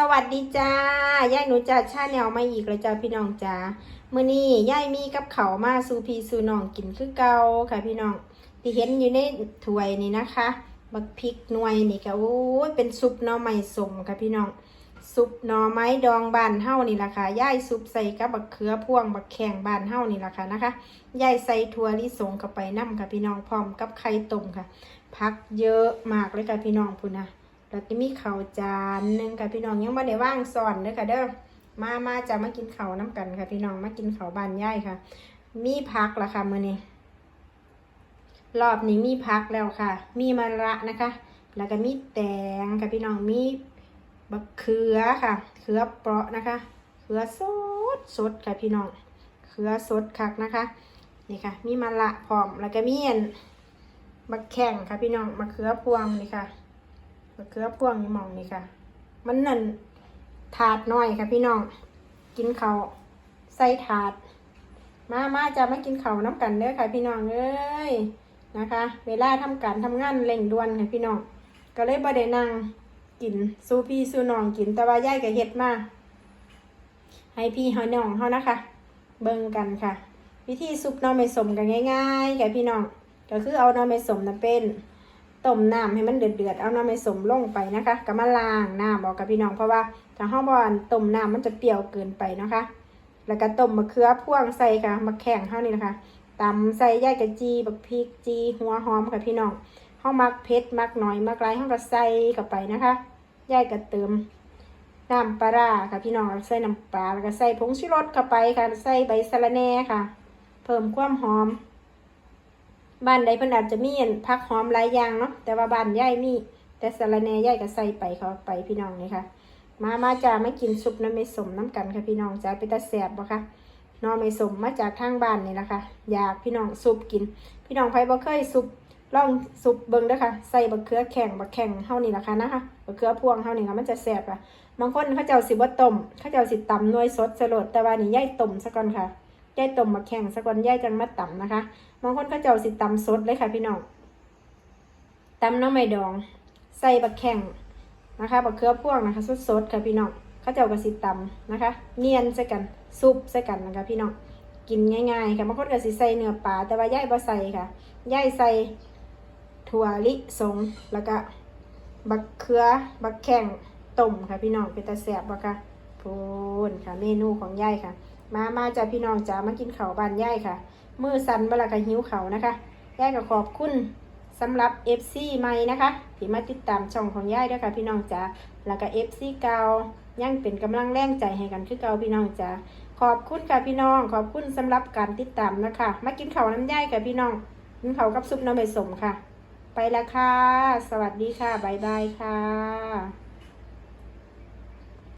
สวัสดีจ้ายายหนูจะชาแนวมาอีกแล้วจ้าพี่น้องจ้ามื้อนี้ยายมีกับเขามาสู่พี่สู่น้องกินคือเก่าค่ะพี่น้องที่เห็นอยู่ในถ้วยนี่นะคะบักพริกหน่วยนี่ก็โอ้ยเป็นซุปหน่อไม้สมค่ะพี่น้องซุปหน่อไม้ดองบานเฮานี่ล่ะค่ะยายซุปใส่กับบักเขือพ่วงบักแข้งบานเฮานี่ล่ะค่ะนะคะยายใส่ถั่วลิสงเข้าไปน้ำค่ะพี่น้องพร้อมกับไข่ต้มค่ะผักเยอะมากเลยค่ะพี่น้องพุ่นนะแล้วมีข้าวจานหนึ่งค่ะพี่น้องยังไม่ได้ว่างสอนเด้อค่ะเด้อมามาจะมากินข้าวน้ำกันค่ะ พี่น้องมากินข้าวบานย่ายค่ะ มีพักละค่ะมื้อนี้รอบนี้มีพักแล้วค่ะ มีมะระนะคะ แล้วก็มีแตงค่ะพี่น้องมีบักเขือค่ะเขือเปราะนะคะเขือสดสดค่ะพี่น้องเขือสดคักนะคะนี่ค่ะ มีมะระพร้อมแล้วก็มีอันบักแข้งค่ะพี่น้องมะเขือพวงนี่ค่ะ มะเขือพวงนี่มองนี่ค่ะ มันนั่นถาดน้อยค่ะพี่น้อง กินเขาใส่ถาด มามาจะมากินเขาน้ำกันเด้อค่ะพี่น้องเอ้ยนะคะ เวลาทำการทำงานเร่งด่วนค่ะพี่น้อง ก็เลยบ่ได้นั่งกินสู้พี่สู้น้องกินแต่ว่าย่ายก็เฮ็ดมาให้พี่ให้น้องเฮานะคะ เบิ่งกันค่ะ วิธีซุปน้องไม่สมกันง่ายๆค่ะพี่น้องก็คือเอาน้องไม่สมนะเป็น ต้มน้ำให้มันเดือดเดือดๆเอาน้ำไม่สมลงไปนะคะก็มาล้างน้ำออกกับพี่น้องเพราะว่าถ้าห้องบอนต้มน้ำมันจะเปรี้ยวเกินไปนะคะ แล้วก็ต้มมะเขือพ่วงใส่ค่ะมะแข่งเท่านี้นะคะตำใส่ย่ากะจีบักพริกจีหัวหอมค่ะพี่น้องห้องมักเผ็ดมักหน่อยมักไรห้องก็ใส่เข้าไปนะคะย่าก็เติมน้ำปลาร้าค่ะพี่น้องใส่น้ำปลาแล้วก็ใส่ผงชูรสเข้าไปค่ะใส่ใบสะระแหน่ค่ะ เพิ่มความหอม บ้านใดเพิ่นอาจจะมีอันผักหอมหลายอย่างเนาะแต่ว่าบ้านยายมี แต่สะระแหน่ยายก็ใส่ไปเขาไปพี่น้องนี่ค่ะ มามาจ้าไม่กินซุปน้ำไม่สมน้ำกันค่ะพี่น้องจ้าเป็นตาแสบบ่คะน้อไม่สมมาจากทางบ้านนี่แหละคะอยากพี่น้องซุปกิน พี่น้องไผบ่เคยซุปลองซุปเบิ่งด้อค่ะใส่บักเขือแข็งบักแข็งเฮานี่ล่ะค่ะนะคะบักเขือพวงเฮานี่ค่ะมันจะแสบอะบางคนเขาเจ้าสิบ่าต้มเขาเจ้าสิตำน่วยสดสลดแต่ว่านี่ยายต้มซะก่อนค่ะ ยายต้มบักแข็งซะก่อนยายจังมาต่ำนะคะบางคนก็จะเอาสิตำสดเลยค่ะพี่น้องตำหน้องไม่ดอง ใส่บักแข้งนะคะบักเขือพ่วงนะคะ สดๆค่ะพี่น้องเขาเจะเอากระสิตำนะคะ เนียนใส่กันซุปใส่กันนะคะ พี่น้องกินง่ายๆค่ะบางคนก็สิใส่เนื้อปลาแต่ว่าย่ายบ่ใส่ค่ะย่ายใส่ถั่วลิสงแล้วก็บักเขือบักแข้งต้มค่ะพี่น้องเป็นตาแสบบ่ค่ะพูนค่ะเมนูของย่ายค่ะ มามาจ้าพี่น้องจ้ามากินเขาบ้านย่ายค่ะ มือสั่นเวลาก็หิวเขานะคะย่ายก็ขอบคุณสำหรับ FC ใหม่นะคะที่มาติดตามช่องของย่ายด้วยค่ะพี่น้องจ๋าแล้วก็ FC เก่ายังเป็นกำลังแรงใจให้กันคือเก่าพี่น้องจ๋าขอบคุณค่ะพี่น้อง ขอบคุณสำหรับการติดตามนะคะ มากินเขาน้ำย่ายค่ะพี่น้องกินข้ากับซุปน้ำใบสมค่ะ ไปละค่ะ สวัสดีค่ะ บ๊ายบายค่ะ